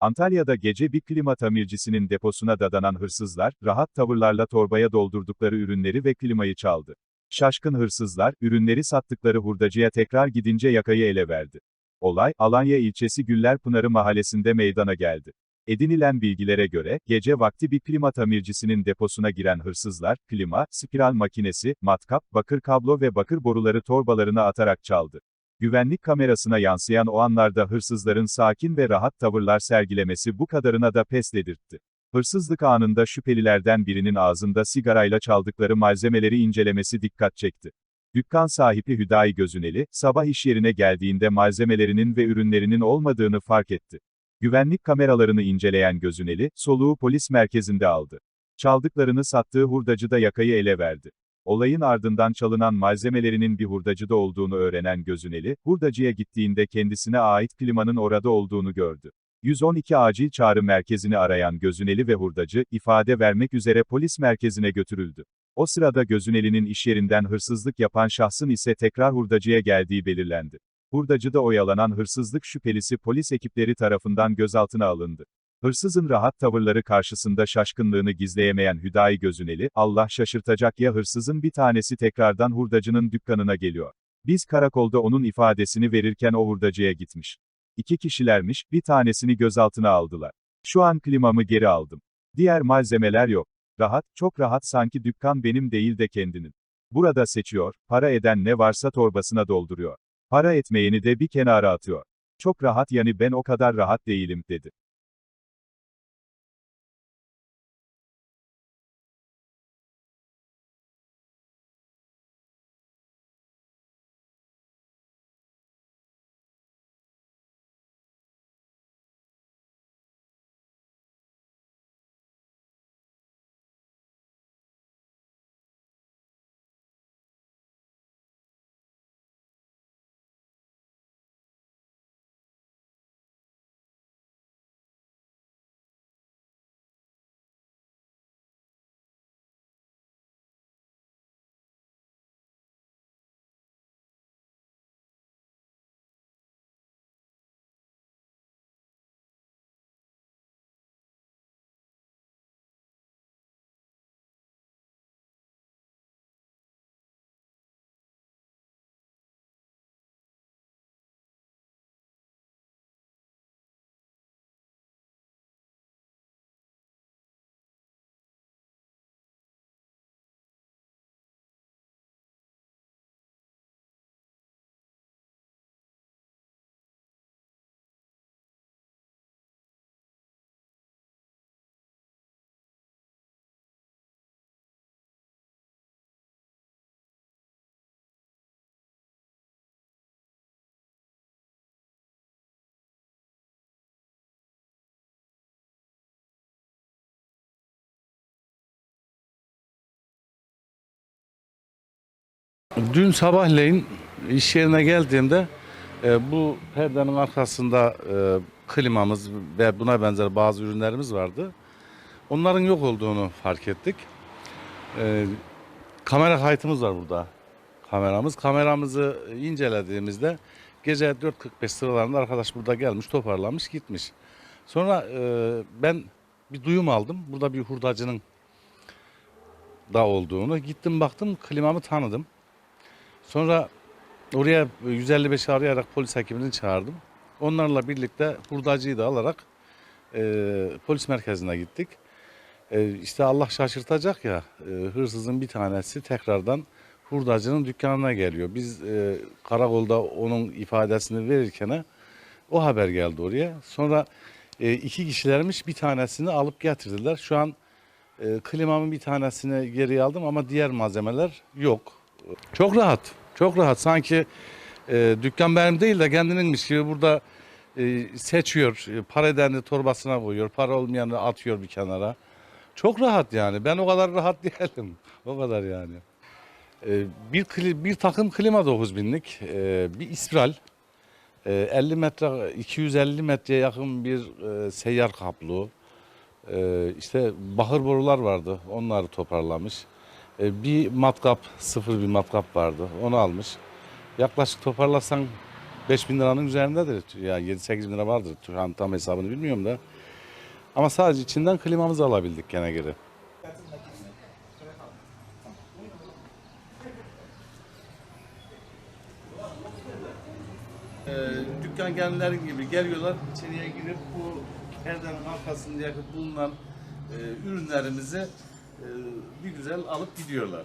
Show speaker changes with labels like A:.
A: Antalya'da gece bir klima tamircisinin deposuna dadanan hırsızlar, rahat tavırlarla torbaya doldurdukları ürünleri ve klimayı çaldı. Şaşkın hırsızlar, ürünleri sattıkları hurdacıya tekrar gidince yakayı ele verdi. Olay, Alanya ilçesi Güllerpınarı mahallesinde meydana geldi. Edinilen bilgilere göre, gece vakti bir klima tamircisinin deposuna giren hırsızlar, klima, spiral makinesi, matkap, bakır kablo ve bakır boruları torbalarına atarak çaldı. Güvenlik kamerasına yansıyan o anlarda hırsızların sakin ve rahat tavırlar sergilemesi bu kadarına da pes dedirtti. Hırsızlık anında şüphelilerden birinin ağzında sigarayla çaldıkları malzemeleri incelemesi dikkat çekti. Dükkan sahibi Hüdayi Gözüneli, sabah iş yerine geldiğinde malzemelerinin ve ürünlerinin olmadığını fark etti. Güvenlik kameralarını inceleyen Gözüneli, soluğu polis merkezinde aldı. Çaldıklarını sattığı hurdacıda yakayı ele verdi. Olayın ardından çalınan malzemelerinin bir hurdacıda olduğunu öğrenen Gözüneli, hurdacıya gittiğinde kendisine ait klimanın orada olduğunu gördü. 112 acil çağrı merkezini arayan Gözüneli ve hurdacı, ifade vermek üzere polis merkezine götürüldü. O sırada Gözüneli'nin iş yerinden hırsızlık yapan şahsın ise tekrar hurdacıya geldiği belirlendi. Hurdacıda oyalanan hırsızlık şüphelisi polis ekipleri tarafından gözaltına alındı. Hırsızın rahat tavırları karşısında şaşkınlığını gizleyemeyen Hüdayi Gözüneli, Allah şaşırtacak ya hırsızın bir tanesi tekrardan hurdacının dükkanına geliyor. Biz karakolda onun ifadesini verirken o hurdacıya gitmiş. İki kişilermiş, bir tanesini gözaltına aldılar. Şu an klimamı geri aldım. Diğer malzemeler yok. Rahat, çok rahat sanki dükkan benim değil de kendinin. Burada seçiyor, para eden ne varsa torbasına dolduruyor. Para etmeyeni de bir kenara atıyor. Çok rahat yani ben o kadar rahat değilim, dedi.
B: Dün sabahleyin iş yerine geldiğimde e, bu perdenin arkasında e, klimamız ve buna benzer bazı ürünlerimiz vardı. Onların yok olduğunu fark ettik. E, kamera kayıtımız var burada. Kameramız. Kameramızı incelediğimizde gece 4.45 sıralarında arkadaş burada gelmiş, toparlamış, gitmiş. Sonra e, ben bir duyum aldım. Burada bir hurdacının da olduğunu. Gittim baktım, klimamı tanıdım. Sonra oraya 155 arayarak polis ekibini çağırdım. Onlarla birlikte hurdacıyı da alarak e, polis merkezine gittik. E, işte Allah şaşırtacak ya e, hırsızın bir tanesi tekrardan hurdacının dükkanına geliyor. Biz e, karakolda onun ifadesini verirken o haber geldi oraya. Sonra e, iki kişilermiş bir tanesini alıp getirdiler. Şu an e, klimamın bir tanesini geri aldım ama diğer malzemeler yok. Çok rahat. Çok rahat. Sanki e, dükkan benim değil de kendininmiş gibi burada e, seçiyor. E, para edeni torbasına koyuyor. Para olmayanı atıyor bir kenara. Çok rahat yani. Ben o kadar rahat değilim. O kadar yani. E, bir, kli- bir takım klima 9000'lik. E, bir ispiral. E, 50 metre, 250 metreye yakın bir e, seyyar kablo. E, işte bahır borular vardı. Onları toparlamış. E, bir matkap, sıfır bir matkap vardı. Onu almış. Yaklaşık toparlasan 5000 liranın üzerindedir. Ya 7-8 bin lira vardır. Tam, tam hesabını bilmiyorum da. Ama sadece içinden klimamızı alabildik gene geri. Ee, dükkan kendileri gibi geliyorlar içeriye girip bu perdenin arkasında yakıp bulunan e, ürünlerimizi bir güzel alıp gidiyorlar.